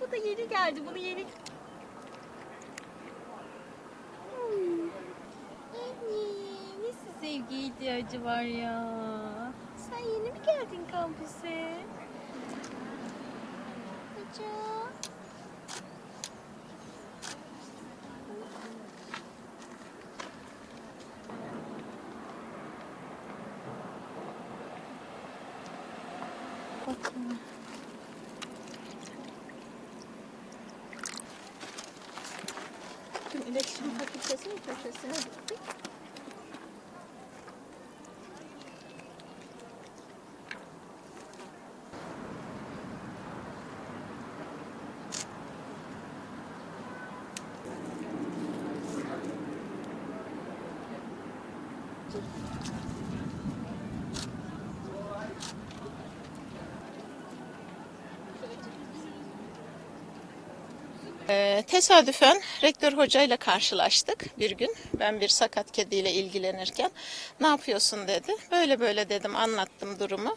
bu da yeni geldi. Bunu yeni... Hmm. Sevgi ihtiyacı var ya? Sen yeni mi geldin kampüse? Hocam. Bakın. İletişim fakültesinin köşesine gittik. Ee, tesadüfen rektör hocayla karşılaştık bir gün. Ben bir sakat kediyle ilgilenirken ne yapıyorsun dedi. Böyle böyle dedim anlattım durumu.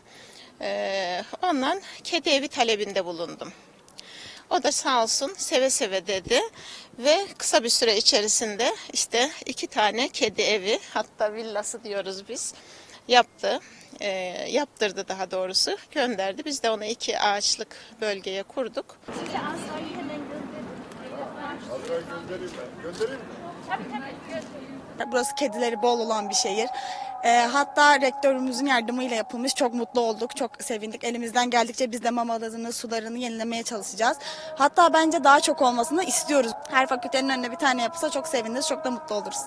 Ee, ondan kedi evi talebinde bulundum. O da sağ olsun seve seve dedi ve kısa bir süre içerisinde işte iki tane kedi evi hatta villası diyoruz biz yaptı. Ee, yaptırdı daha doğrusu gönderdi. Biz de onu iki ağaçlık bölgeye kurduk. Size. Göndereyim ben. Göndereyim mi? Tabii tabii gönderin. Burası kedileri bol olan bir şehir. Ee, hatta rektörümüzün yardımıyla yapılmış. Çok mutlu olduk, çok sevindik. Elimizden geldikçe biz de mamalarını, sularını yenilemeye çalışacağız. Hatta bence daha çok olmasını istiyoruz. Her fakültenin önüne bir tane yapılsa çok seviniriz, çok da mutlu oluruz.